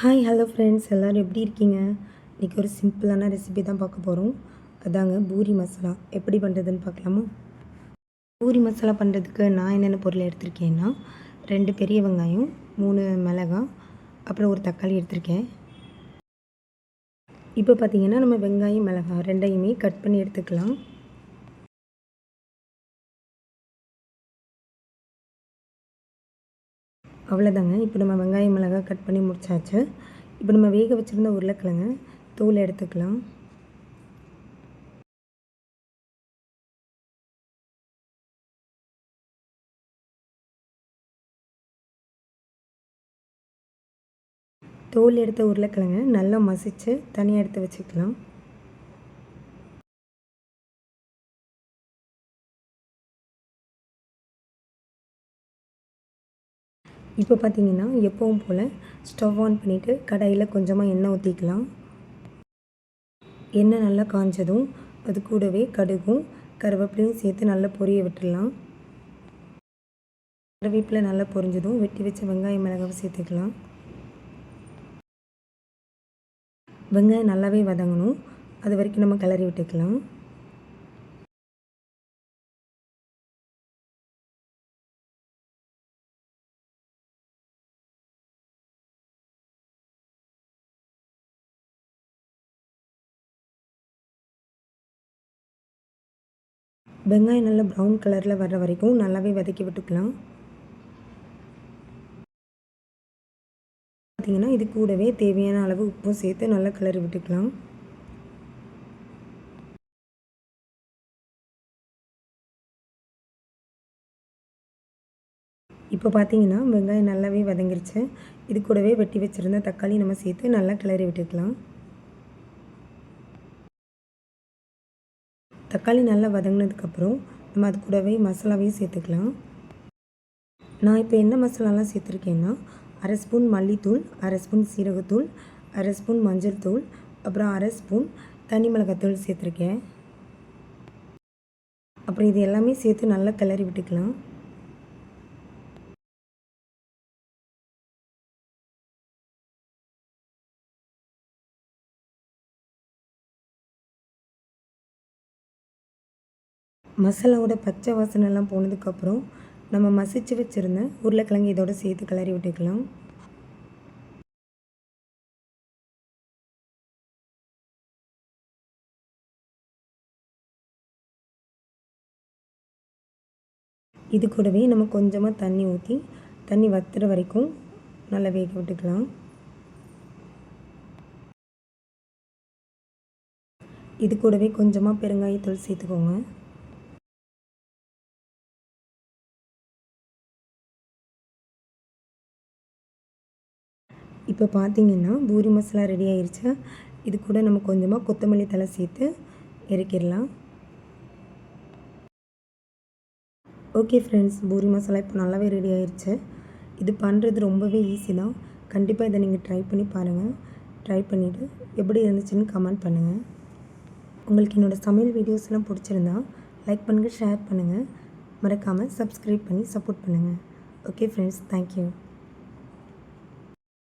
Hi hello friends எல்லோரும் எப்படி இருக்கீங்க? இன்றைக்கி ஒரு சிம்பிளான ரெசிபி தான் பார்க்க போகிறோம் அதாங்க பூரி மசாலா. எப்படி பண்ணுறதுன்னு பார்க்கலாமா? பூரி மசாலா பண்ணுறதுக்கு நான் என்னென்ன பொருள் எடுத்திருக்கேன்னா ரெண்டு பெரிய வெங்காயம் மூணு மிளகாய் அப்புறம் ஒரு தக்காளி எடுத்திருக்கேன். இப்போ பார்த்தீங்கன்னா நம்ம வெங்காயம் மிளகாய் ரெண்டையுமே கட் பண்ணி எடுத்துக்கலாம். அவ்வளோதாங்க இப்போ நம்ம வெங்காயம் மிளகாய் கட் பண்ணி முடிச்சாச்சு. இப்போ நம்ம வேக வச்சுருந்த உருளைக்கிழங்கு தூள் எடுத்துக்கலாம். தோல் எடுத்த உருளைக்கிழங்கு நல்லா மசித்து தனியாக எடுத்து வச்சுக்கலாம். இப்போ பார்த்தீங்கன்னா எப்பவும் போல் ஸ்டவ் ஆன் பண்ணிவிட்டு கடாயில் கொஞ்சமாக எண்ணெய் ஊற்றிக்கலாம் எண்ணெய் நல்லா காஞ்சதும் அது கூடவே கடுகும் கருவேப்பிலையும் சேர்த்து நல்லா பொரிய விட்டுடலாம். கருவேப்பிலை நல்லா பொரிஞ்சதும் வெட்டி வச்ச வெங்காயம் மிளகாவை சேர்த்துக்கலாம். வெங்காயம் நல்லாவே வதங்கணும். அது வரைக்கும் நம்ம கிளறி விட்டுக்கலாம். வெங்காயம் நல்லா ப்ரௌன் கலரில் வர்ற வரைக்கும் நல்லாவே வதக்கி விட்டுக்கலாம். பார்த்திங்கன்னா இது கூடவே தேவையான அளவு உப்பும் சேர்த்து நல்லா கிளறி விட்டுக்கலாம். இப்போ பார்த்தீங்கன்னா வெங்காயம் நல்லாவே வதங்கிருச்சு. இது கூடவே வெட்டி வச்சுருந்த தக்காளி நம்ம சேர்த்து நல்லா கிளறி விட்டுக்கலாம். தக்காளி நல்லா வதங்கினதுக்கப்புறம் நம்ம அது கூடவே மசாலாவையும் சேர்த்துக்கலாம். நான் இப்போ என்ன மசாலாலாம் சேர்த்துருக்கேன்னா அரை ஸ்பூன் மல்லித்தூள் அரை ஸ்பூன் சீரகத்தூள் அரை ஸ்பூன் மஞ்சள் தூள் அப்புறம் அரை ஸ்பூன் தனி மிளகாத்தூள் சேர்த்துருக்கேன். அப்புறம் இது எல்லாமே சேர்த்து நல்லா கிளறி விட்டுக்கலாம். மசாலாவோட பச்சை வாசனைலாம் போனதுக்கப்புறம் நம்ம மசிச்சு வச்சுருந்த உருளைக்கிழங்கு இதோட சேர்த்து கிளறி விட்டுக்கலாம். இது கூடவே நம்ம கொஞ்சமாக தண்ணி ஊற்றி தண்ணி வத்துற வரைக்கும் நல்லா வேக விட்டுக்கலாம். இது கூடவே கொஞ்சமாக பெருங்காயத்தூள் சேர்த்துக்கோங்க. இப்போ பார்த்தீங்கன்னா பூரி மசாலா ரெடி ஆயிடுச்சு இது கூட நம்ம கொஞ்சமாக கொத்தமல்லி தலை சேர்த்து இறக்கிடலாம். ஓகே ஃப்ரெண்ட்ஸ் பூரி மசாலா இப்போ நல்லாவே ரெடி ஆயிடுச்சு இது பண்ணுறது ரொம்பவே ஈஸி தான். கண்டிப்பாக இதை நீங்கள் ட்ரை பண்ணி பாருங்கள் ட்ரை பண்ணிவிட்டு எப்படி இருந்துச்சுன்னு கமெண்ட் பண்ணுங்கள் உங்களுக்கு என்னோடய சமையல் வீடியோஸ்லாம் பிடிச்சிருந்தா லைக் பண்ணுங்கள் ஷேர் பண்ணுங்கள் மறக்காமல் சப்ஸ்கிரைப் பண்ணி சப்போர்ட் பண்ணுங்கள் ஓகே ஃப்ரெண்ட்ஸ் தேங்க்யூ